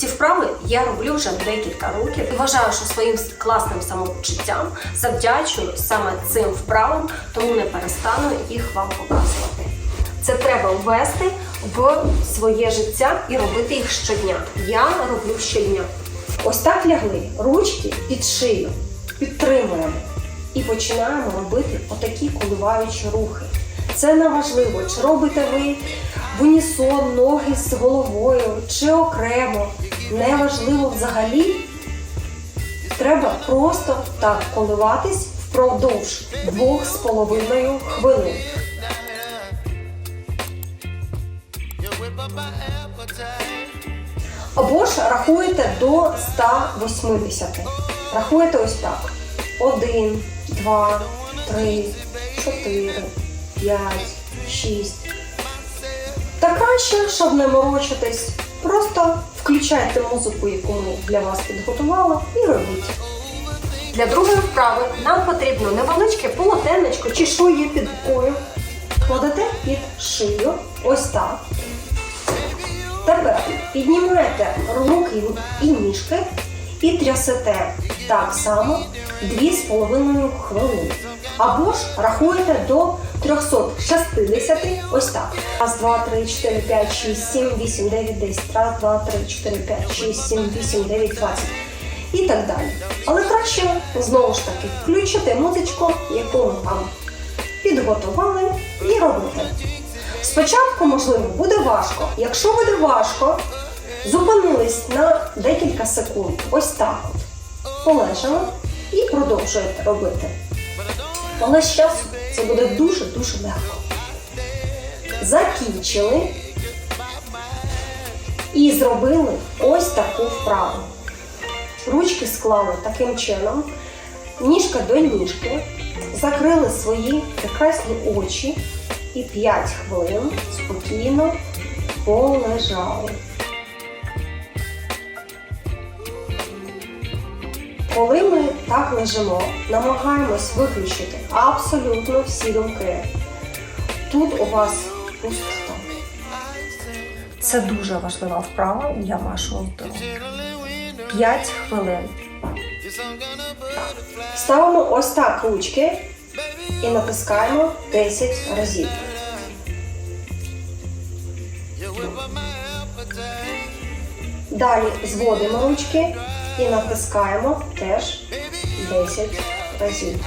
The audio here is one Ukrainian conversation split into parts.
Ці вправи я роблю вже декілька років і вважаю, що своїм класним самопочуттям завдячую саме цим вправам, тому не перестану їх вам показувати. Це треба ввести в своє життя і робити їх щодня. Я роблю щодня. Ось так лягли ручки під шию, підтримуємо і починаємо робити отакі коливаючі рухи. Це не важливо, чи робите ви в унісон ноги з головою, чи окремо. Неважливо взагалі. Треба просто так коливатись впродовж двох з половиною хвилин. Або ж рахуєте до 180. Рахуєте ось так. 1, 2, 3, 4, 5, 6. Та краще, щоб не морочитись, просто включайте музику, яку ми для вас підготували, і робіть. Для другої вправи нам потрібно невеличке полотенечко чи що є під рукою. Кладете під шию, ось так. Тепер піднімаєте руки і ніжки і трясете так само 2,5 хвилини. Або ж рахуєте до 360, ось так. Раз, два, три, чотири, п'ять, шість, сім, вісім, дев'ять, десять. Раз, два, три, чотири, п'ять, шість, сім, вісім, дев'ять, двадцять. І так далі. Але краще знову ж таки включити музичку, яку ми там підготували, і робити. Спочатку, можливо, буде важко. Якщо буде важко, зупинились на декілька секунд. Ось так от. Полежали і продовжуєте робити. Але з часу це буде дуже-дуже легко. Закінчили і зробили ось таку вправу. Ручки склали таким чином, ніжка до ніжки, закрили свої прекрасні очі і 5 хвилин спокійно полежали. Коли ми так лежимо, намагаємось виключити абсолютно всі думки. Тут у вас пустота. Це дуже важлива вправа для вашого здоров'я. 5 хвилин. Ставимо ось так ручки і натискаємо 10 разів. Далі зводимо ручки і натискаємо теж 10 разів.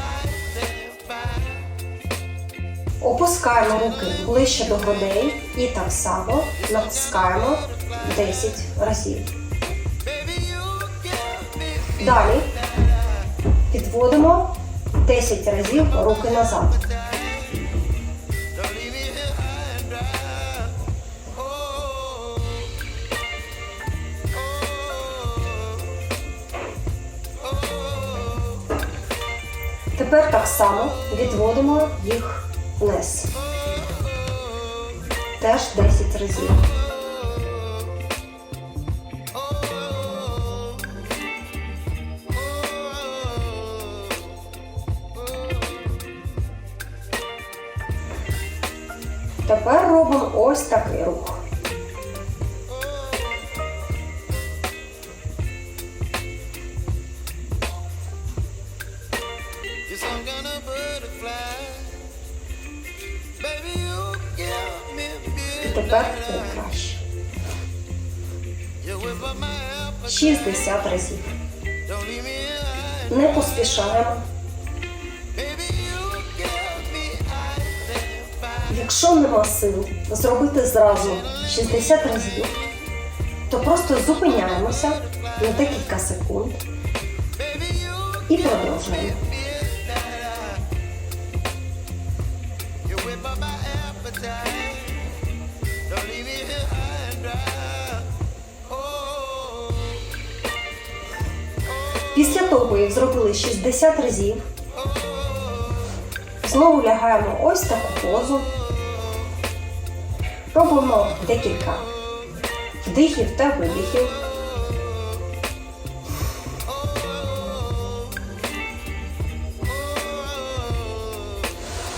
Опускаємо руки ближче до грудей і так само натискаємо 10 разів. Далі підводимо 10 разів руки назад. Тепер так само відводимо їх вниз. Теж 10 разів. Тепер робимо ось такий рух. Тепер це краще. You whip up my appetite. 60 разів. Не поспішаємо. Якщо нема сил зробити зразу 60 разів, то просто зупиняємося на декілька секунд і продовжуємо. Після того, як зробили 60 разів, знову лягаємо ось таку позу. Робимо декілька вдихів та видихів.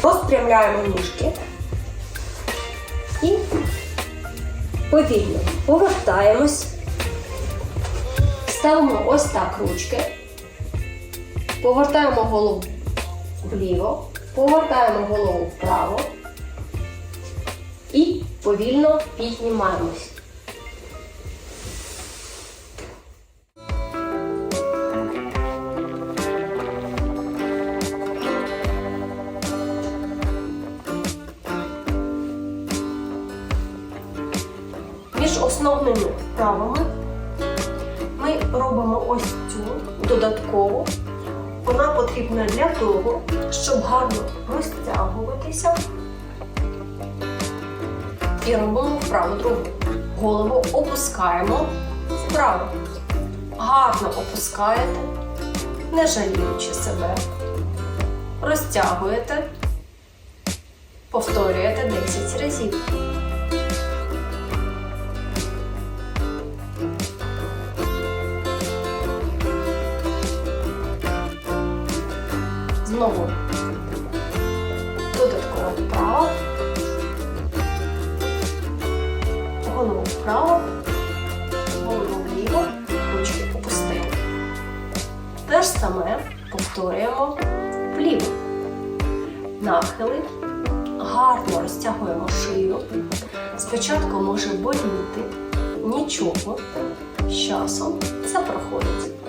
Розпрямляємо ніжки і повільно повертаємось Ставимо ось так ручки. Повертаємо голову вліво, повертаємо голову вправо і повільно піднімаємось. Між основними вправами ми робимо ось цю додаткову. Вона потрібна для того, щоб гарно розтягуватися. І робимо вправо другу. Голову опускаємо вправо. Гарно опускаєте, не жаліючи себе. Розтягуєте, повторюєте 10 разів. Знову додаткова вправа. Голову вправо, голову вліво, ручки опустили. Те ж саме повторюємо вліво. Нахили. Гарно розтягуємо шию. Спочатку може боліти, нічого. З часом це проходить.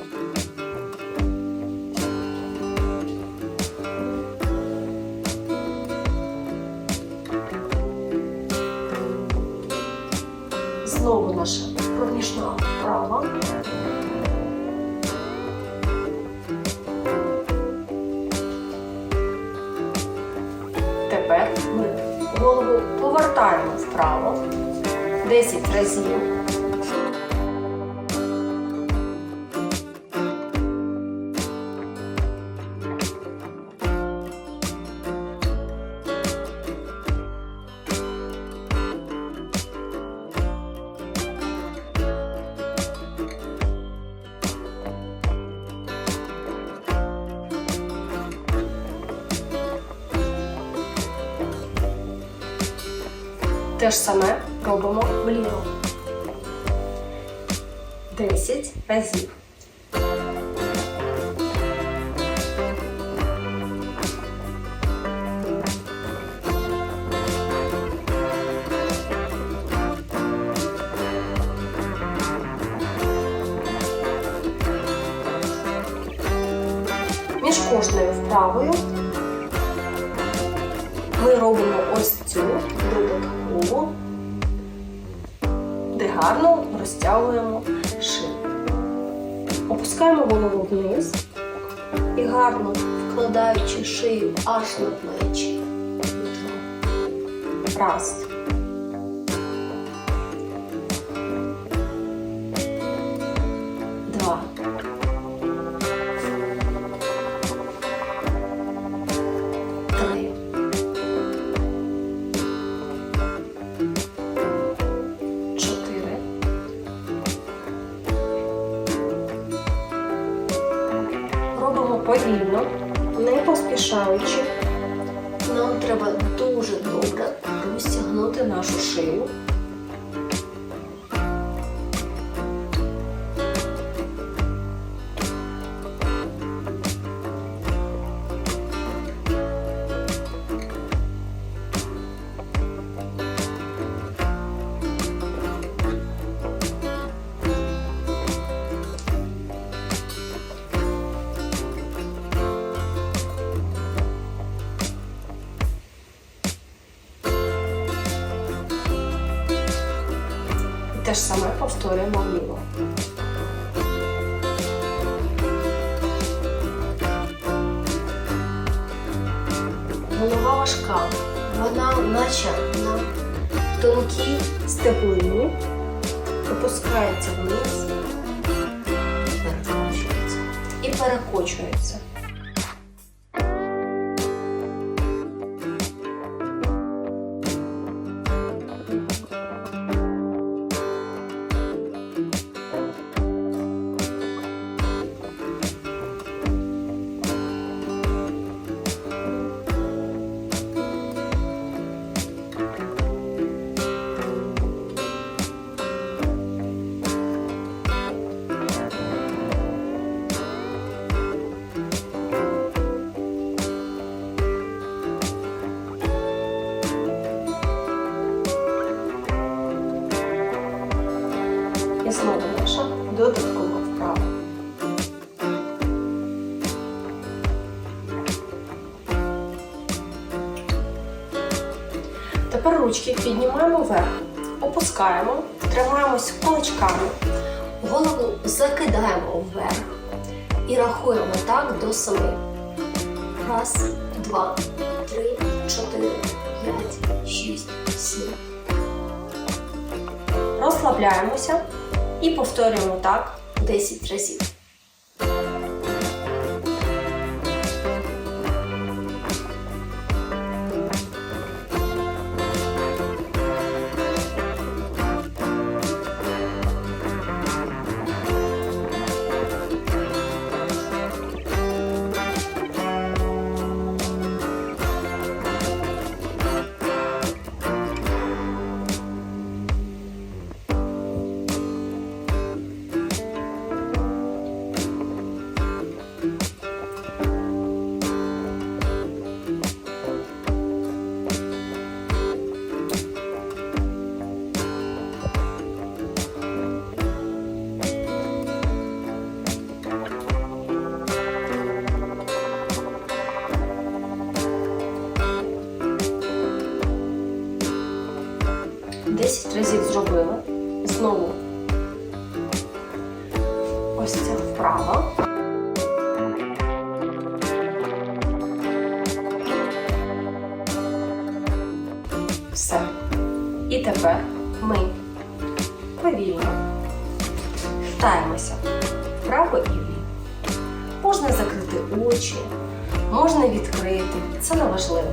Те ж саме робимо вліво. 10 разів. Між кожною вправою ми робимо ось цю додаткову, де гарно розтягуємо шию. Опускаємо голову вниз і гарно вкладаючи шию аж на плечі. Раз. share ж саме повторюємо вліво. Голова важка, вона наче на тонкій стеблині опускається вниз, перекочується і перекочується. Тепер ручки піднімаємо вверх, опускаємо, тримаємось кулачками, голову закидаємо вверх і рахуємо так до семи. Раз, два, три, чотири, п'ять, шість, сім. Розслабляємося і повторюємо так 10 разів. Ми повільно втаємося вправо і вліво. Можна закрити очі, можна відкрити. Це не важливо.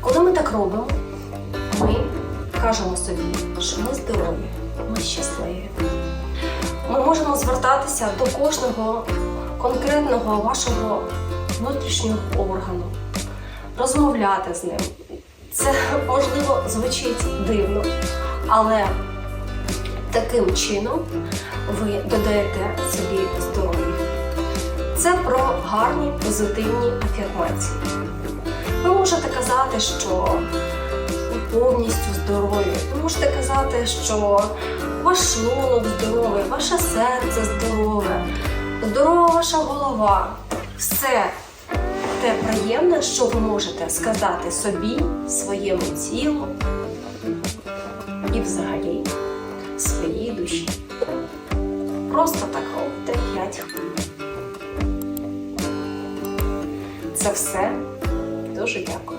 Коли ми так робимо, ми кажемо собі, що ми здорові, ми щасливі. Ми можемо звертатися до кожного конкретного вашого внутрішнього органу, розмовляти з ним. Це можливо звучить дивно, але таким чином ви додаєте собі здоров'я. Це про гарні позитивні афірмації. Ви можете казати, що повністю здорові. Ви можете казати, що ваш шлунок здоровий, ваше серце здорове, здорова ваша голова. Все те приємне, що ви можете сказати собі, своєму тілу і взагалі своїй душі. Просто так робите 5 хвилин. Це все. Дуже дякую.